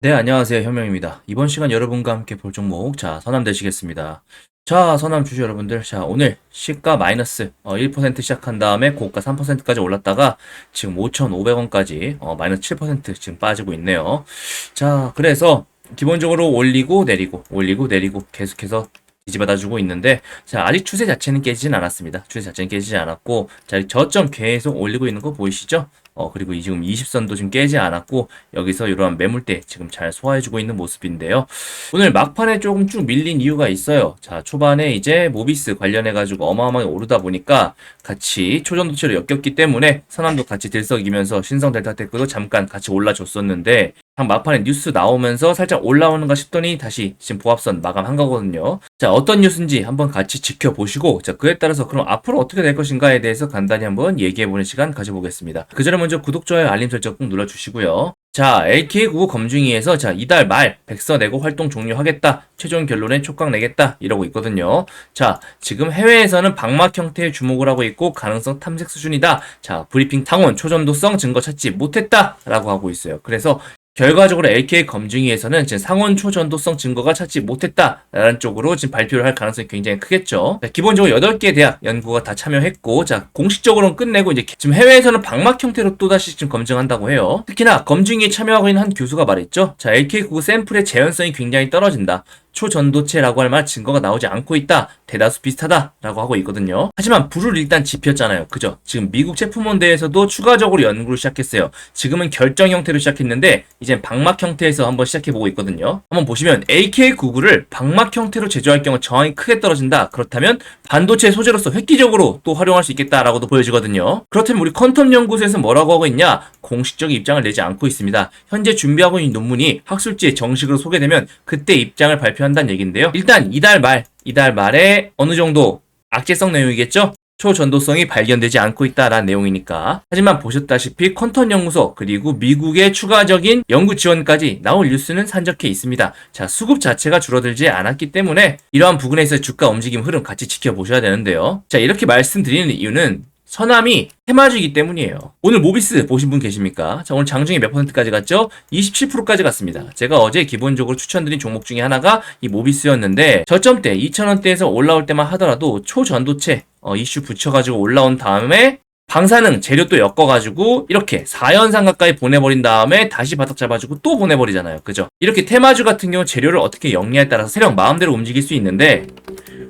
네, 안녕하세요. 현명입니다. 이번 시간 여러분과 함께 볼 종목, 자, 선암 되시겠습니다. 자, 선암 주주 여러분들, 자, 오늘 시가 마이너스 어, 1% 시작한 다음에 고가 3%까지 올랐다가 지금 5,500원까지 어, 마이너스 7% 지금 빠지고 있네요. 자, 그래서 기본적으로 올리고 내리고, 올리고 내리고 계속해서 뒤집어다주고 있는데, 자, 아직 추세 자체는 깨지진 않았습니다. 추세 자체는 깨지지 않았고, 자, 저점 계속 올리고 있는 거 보이시죠? 어, 그리고 이 지금 20선도 지금 깨지 않았고, 여기서 이러한 매물대 지금 잘 소화해주고 있는 모습인데요. 오늘 막판에 조금 쭉 밀린 이유가 있어요. 자, 초반에 이제 모비스 관련해가지고 어마어마하게 오르다 보니까 같이 초전도체로 엮였기 때문에 선암도 같이 들썩이면서 신성 델타 테크도 잠깐 같이 올라줬었는데, 한 막판에 뉴스 나오면서 살짝 올라오는가 싶더니 다시 지금 보합선 마감한 거거든요. 자, 어떤 뉴스인지 한번 같이 지켜보시고, 자, 그에 따라서 그럼 앞으로 어떻게 될 것인가에 대해서 간단히 한번 얘기해보는 시간 가져보겠습니다. 그 전에 먼저 구독, 좋아요, 알림 설정 꼭 눌러주시고요. 자, LK구구 검증위에서 자, 이달 말 백서 내고 활동 종료하겠다. 최종 결론에 촉각 내겠다. 이러고 있거든요. 자, 지금 해외에서는 방막 형태의 주목을 하고 있고 가능성 탐색 수준이다. 자, 브리핑 탕원 초전도성 증거 찾지 못했다. 라고 하고 있어요. 그래서 결과적으로 LK 검증위에서는 지금 상원 초전도성 증거가 찾지 못했다라는 쪽으로 지금 발표를 할 가능성이 굉장히 크겠죠. 자, 기본적으로 8개 대학 연구가 다 참여했고, 자, 공식적으로는 끝내고 이제 지금 해외에서는 방막 형태로 또다시 지금 검증한다고 해요. 특히나 검증에 참여하고 있는 한 교수가 말했죠. 자, LK9 샘플의 재현성이 굉장히 떨어진다. 초전도체라고 할 만한 증거가 나오지 않고 있다. 대다수 비슷하다라고 하고 있거든요. 하지만 불을 일단 지폈잖아요. 그죠? 지금 미국 제품원대에서도 추가적으로 연구를 시작했어요. 지금은 결정 형태로 시작했는데 이제 방막 형태에서 한번 시작해 보고 있거든요. 한번 보시면 AK99를 방막 형태로 제조할 경우 저항이 크게 떨어진다. 그렇다면 반도체 소재로서 획기적으로 또 활용할 수 있겠다라고도 보여지거든요. 그렇다면 우리 퀀텀 연구소에서 뭐라고 하고 있냐? 공식적인 입장을 내지 않고 있습니다. 현재 준비하고 있는 논문이 학술지에 정식으로 소개되면 그때 입장을 발표 한다는 얘기인데요. 일단 이달 말, 이달 말에 어느 정도 악재성 내용이겠죠? 초전도성이 발견되지 않고 있다라는 내용이니까. 하지만 보셨다시피 컨턴 연구소 그리고 미국의 추가적인 연구 지원까지 나올 뉴스는 산적해 있습니다. 자, 수급 자체가 줄어들지 않았기 때문에 이러한 부분에서 주가 움직임 흐름 같이 지켜보셔야 되는데요. 자, 이렇게 말씀드리는 이유는 서남이 테마주이기 때문이에요. 오늘 모비스 보신 분 계십니까? 자, 오늘 장중에 몇 퍼센트까지 갔죠? 27%까지 갔습니다. 제가 어제 기본적으로 추천드린 종목 중에 하나가 이 모비스였는데 저점 대 2,000원대에서 올라올 때만 하더라도 초전도체 어, 이슈 붙여가지고 올라온 다음에 방사능 재료 또 엮어가지고 이렇게 4연상 가까이 보내버린 다음에 다시 바닥 잡아주고 또 보내버리잖아요. 그죠? 이렇게 테마주 같은 경우 재료를 어떻게 영리에 따라서 세력 마음대로 움직일 수 있는데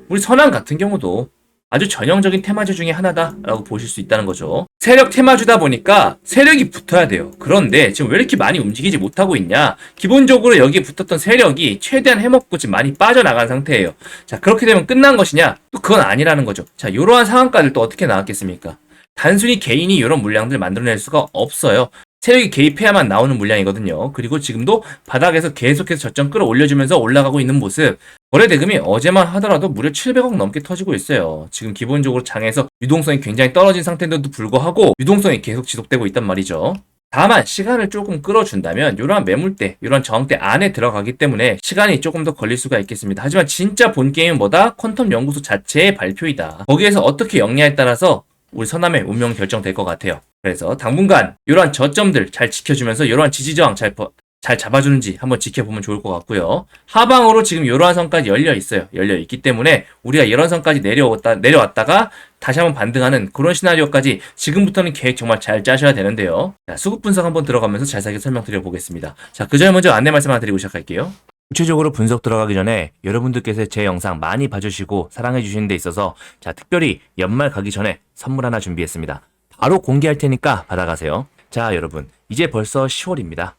우리 선왕 같은 경우도 아주 전형적인 테마주 중에 하나다라고 보실 수 있다는 거죠. 세력 테마주다 보니까 세력이 붙어야 돼요. 그런데 지금 왜 이렇게 많이 움직이지 못하고 있냐? 기본적으로 여기에 붙었던 세력이 최대한 해먹고 지금 많이 빠져나간 상태예요. 자, 그렇게 되면 끝난 것이냐? 또 그건 아니라는 거죠. 자, 이러한 상황까지 또 어떻게 나왔겠습니까? 단순히 개인이 이런 물량들 만들어낼 수가 없어요. 세력이 개입해야만 나오는 물량이거든요. 그리고 지금도 바닥에서 계속해서 저점 끌어올려주면서 올라가고 있는 모습. 거래 대금이 어제만 하더라도 무려 700억 넘게 터지고 있어요. 지금 기본적으로 장에서 유동성이 굉장히 떨어진 상태인데도 불구하고 유동성이 계속 지속되고 있단 말이죠. 다만 시간을 조금 끌어준다면 이러한 매물대, 이러한 저항대 안에 들어가기 때문에 시간이 조금 더 걸릴 수가 있겠습니다. 하지만 진짜 본 게임은 뭐다? 퀀텀 연구소 자체의 발표이다. 거기에서 어떻게 영리에 따라서 우리 서남의 운명 결정될 것 같아요. 그래서 당분간 이러한 저점들 잘 지켜주면서 이러한 지지저항 잘, 잘 잡아주는지 한번 지켜보면 좋을 것 같고요. 하방으로 지금 이러한 선까지 열려 있어요. 열려 있기 때문에 우리가 이런 선까지 내려왔다, 내려왔다가 다시 한번 반등하는 그런 시나리오까지 지금부터는 계획 정말 잘 짜셔야 되는데요. 자, 수급 분석 한번 들어가면서 자세하게 설명드려 보겠습니다. 자, 그 전에 먼저 안내 말씀 하나 드리고 시작할게요. 구체적으로 분석 들어가기 전에 여러분들께서 제 영상 많이 봐주시고 사랑해 주시는 데 있어서 자 특별히 연말 가기 전에 선물 하나 준비했습니다. 바로 공개할 테니까 받아가세요. 자 여러분 이제 벌써 10월입니다.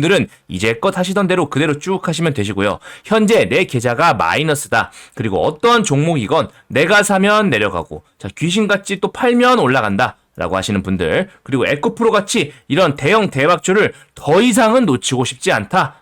들은 이제껏 하시던 대로 그대로 쭉 하시면 되시고요. 현재 내 계좌가 마이너스다. 그리고 어떠한 종목이건 내가 사면 내려가고 자 귀신같이 또 팔면 올라간다. 라고 하시는 분들 그리고 에코프로 같이 이런 대형 대박주를 더 이상은 놓치고 싶지 않다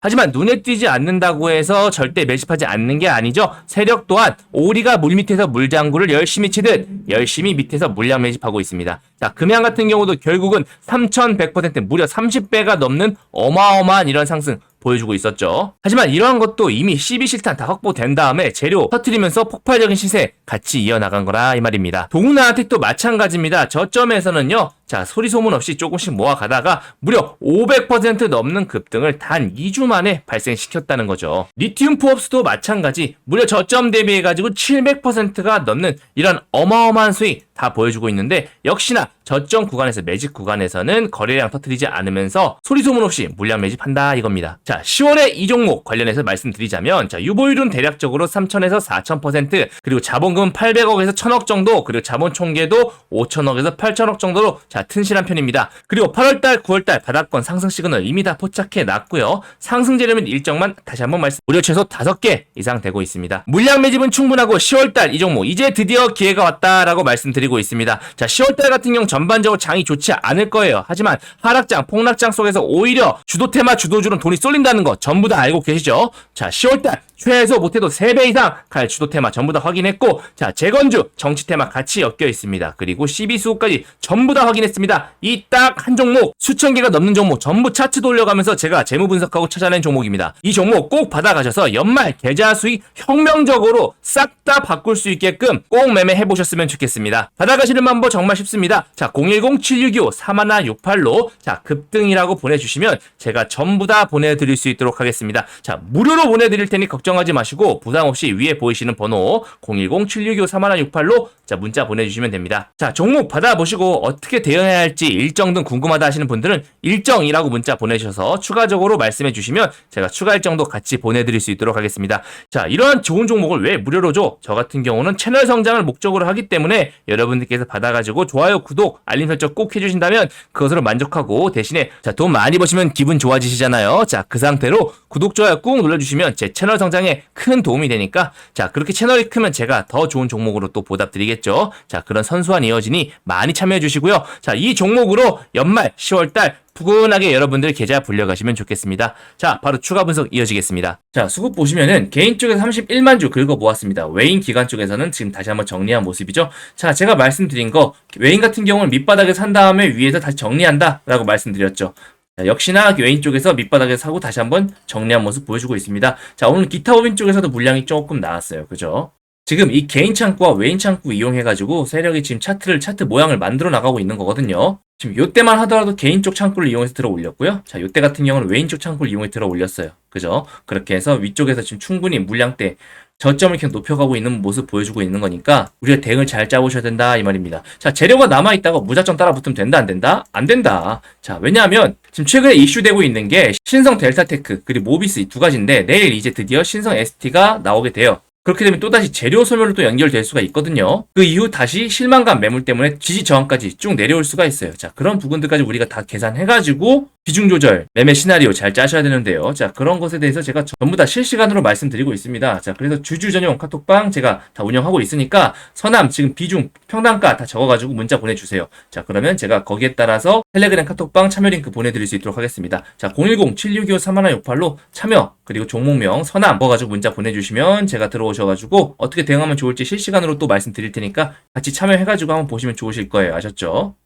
하지만 눈에 띄지 않는다고 해서 절대 매집하지 않는 게 아니죠. 세력 또한 오리가 물밑에서 물장구를 열심히 치듯 열심히 밑에서 물량 매집하고 있습니다. 자, 금양 같은 경우도 결국은 3,100% 무려 30배가 넘는 어마어마한 이런 상승 보여주고 있었죠. 하지만 이러한 것도 이미 12실탄 다 확보된 다음에 재료 터트리면서 폭발적인 시세 같이 이어나간 거라 이 말입니다. 동나한테 또 마찬가지입니다. 저점에서는요. 자, 소리 소문 없이 조금씩 모아가다가 무려 500% 넘는 급등을 단 2주 만에 발생시켰다는 거죠. 리튬 포업스도 마찬가지 무려 저점 대비해가지고 700%가 넘는 이런 어마어마한 수익 다 보여주고 있는데 역시나 저점 구간에서 매집 구간에서는 거래량 터트리지 않으면서 소리 소문 없이 물량 매집한다 이겁니다. 자, 10월에 이 종목 관련해서 말씀드리자면 자, 유보율은 대략적으로 3천에서 4,000% 그리고 자본금은 800억에서 1,000억 정도 그리고 자본 총계도 5천억에서 8천억 정도로 자, 튼실한 편입니다. 그리고 8월달, 9월달 바닥권 상승 시그널 이미 다 포착해 놨고요. 상승 재료면 일정만 다시 한번 말씀 무려 최소 5개 이상 되고 있습니다. 물량 매집은 충분하고 10월달 이 종목 이제 드디어 기회가 왔다라고 말씀드리고 있습니다. 자, 10월달 같은 경우 전반적으로 장이 좋지 않을 거예요. 하지만 하락장, 폭락장 속에서 오히려 주도 테마 주도주는 돈이 쏠린다는 거 전부 다 알고 계시죠? 자, 10월달 최소 못해도 3배 이상 갈 주도 테마 전부 다 확인했고 자 재건주 정치 테마 같이 엮여 있습니다. 그리고 12수까지 전부 다 확인했습니다. 이 딱 한 종목 수천 개가 넘는 종목 전부 차트 돌려가면서 제가 재무 분석하고 찾아낸 종목입니다. 이 종목 꼭 받아가셔서 연말 계좌 수익 혁명적으로 싹 다 바꿀 수 있게끔 꼭 매매해 보셨으면 좋겠습니다. 받아가시는 방법 정말 쉽습니다. 자 010-762-3168로 자 급등이라고 보내주시면 제가 전부 다 보내드릴 수 있도록 하겠습니다. 자 무료로 보내드릴 테니 걱정 하지 마시고 부담 없이 위에 보이시는 번호 010-762-3168로 자 문자 보내주시면 됩니다. 자 종목 받아보시고 어떻게 대응해야 할지 일정 등 궁금하다 하시는 분들은 일정이라고 문자 보내주셔서 추가적으로 말씀해 주시면 제가 추가 일정도 같이 보내드릴 수 있도록 하겠습니다. 자 이러한 좋은 종목을 왜 무료로 줘? 저 같은 경우는 채널 성장을 목적으로 하기 때문에 여러분들께서 받아가지고 좋아요, 구독, 알림 설정 꼭 해주신다면 그것으로 만족하고 대신에 자돈 많이 버시면 기분 좋아지시잖아요. 자 그 상태로 구독, 좋아요 꾹 눌러주시면 제 채널 성장 에 큰 도움이 되니까 자 그렇게 채널이 크면 제가 더 좋은 종목으로 또 보답드리겠죠. 자 그런 선수한 이어진이 많이 참여해 주시고요. 자이 종목으로 연말 10월달 푸근하게 여러분들 계좌 불려가시면 좋겠습니다. 자, 바로 추가 분석 이어지겠습니다. 자, 수급 보시면은 개인 쪽에서 31만 주 긁어 모았습니다. 외인 기관 쪽에서는 지금 다시 한번 정리한 모습이죠. 자, 제가 말씀드린 거 외인 같은 경우는 밑바닥에 산 다음에 위에서 다시 정리한다라고 말씀드렸죠. 자, 역시나 외인 쪽에서 밑바닥에 사고 다시 한번 정리한 모습 보여주고 있습니다. 자, 오늘 기타 법인 쪽에서도 물량이 조금 나왔어요. 그죠? 지금 이 개인 창구와 외인 창구 이용해가지고 세력이 지금 차트를, 차트 모양을 만들어 나가고 있는 거거든요. 지금 요때만 하더라도 개인 쪽 창구를 이용해서 들어 올렸고요. 자, 요때 같은 경우는 외인 쪽 창구를 이용해 들어 올렸어요. 그죠? 그렇게 해서 위쪽에서 지금 충분히 물량대 저점을 계속 높여가고 있는 모습 보여주고 있는 거니까 우리가 대응을 잘 짜보셔야 된다 이 말입니다. 자 재료가 남아있다고 무작정 따라 붙으면 된다 안 된다? 안 된다. 자 왜냐하면 지금 최근에 이슈되고 있는 게 신성 델타테크 그리고 모비스 이 두 가지인데 내일 이제 드디어 신성 ST가 나오게 돼요. 그렇게 되면 또다시 재료 소멸로 또 연결될 수가 있거든요. 그 이후 다시 실망감 매물 때문에 지지 저항까지 쭉 내려올 수가 있어요. 자, 그런 부분들까지 우리가 다 계산해가지고 비중 조절, 매매 시나리오 잘 짜셔야 되는데요. 자, 그런 것에 대해서 제가 전부 다 실시간으로 말씀드리고 있습니다. 자, 그래서 주주 전용 카톡방 제가 다 운영하고 있으니까 서남 지금 비중, 평단가 다 적어가지고 문자 보내주세요. 자, 그러면 제가 거기에 따라서 텔레그램 카톡방 참여 링크 보내드릴 수 있도록 하겠습니다. 자, 010-762-3168로 참여, 그리고 종목명 서남 넣어가지고 문자 보내주시면 제가 들어오 셔가지고 어떻게 대응하면 좋을지 실시간으로 또 말씀드릴 테니까 같이 참여해가지고 한번 보시면 좋으실 거예요. 아셨죠?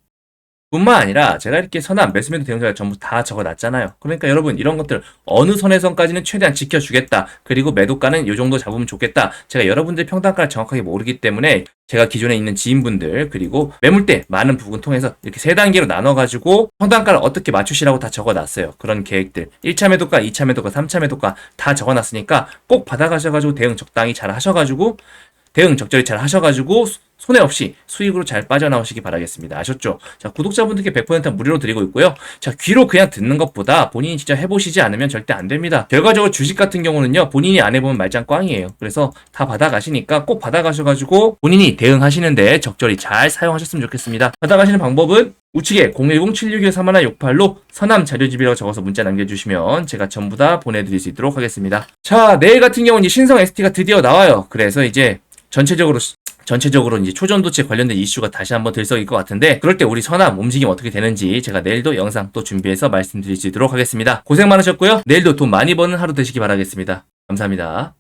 뿐만 아니라 제가 이렇게 선암 매수매도 대응자를 전부 다 적어놨잖아요. 그러니까 여러분 이런 것들 어느 선에선까지는 최대한 지켜주겠다. 그리고 매도가는 이 정도 잡으면 좋겠다. 제가 여러분들 평단가를 정확하게 모르기 때문에 제가 기존에 있는 지인분들 그리고 매물대 많은 부분 통해서 이렇게 세 단계로 나눠가지고 평단가를 어떻게 맞추시라고 다 적어놨어요. 그런 계획들 1차 매도가, 2차 매도가, 3차 매도가 다 적어놨으니까 꼭 받아가셔가지고 대응 적당히 잘 하셔가지고 대응 적절히 잘 하셔가지고 손해 없이 수익으로 잘 빠져나오시기 바라겠습니다. 아셨죠? 자, 구독자분들께 100% 무료로 드리고 있고요. 자, 귀로 그냥 듣는 것보다 본인이 진짜 해보시지 않으면 절대 안 됩니다. 결과적으로 주식 같은 경우는요, 본인이 안 해보면 말짱 꽝이에요. 그래서 다 받아가시니까 꼭 받아가셔가지고 본인이 대응하시는데 적절히 잘 사용하셨으면 좋겠습니다. 받아가시는 방법은 우측에 010-761-3168로 서남 자료집이라고 적어서 문자 남겨주시면 제가 전부 다 보내드릴 수 있도록 하겠습니다. 자, 내일 같은 경우는 신성 ST가 드디어 나와요. 그래서 이제 전체적으로 전체적으로 이제 초전도체 관련된 이슈가 다시 한번 들썩일 것 같은데 그럴 때 우리 서남 움직임 어떻게 되는지 제가 내일도 영상 또 준비해서 있도록 하겠습니다. 고생 많으셨고요. 내일도 돈 많이 버는 하루 되시기 바라겠습니다. 감사합니다.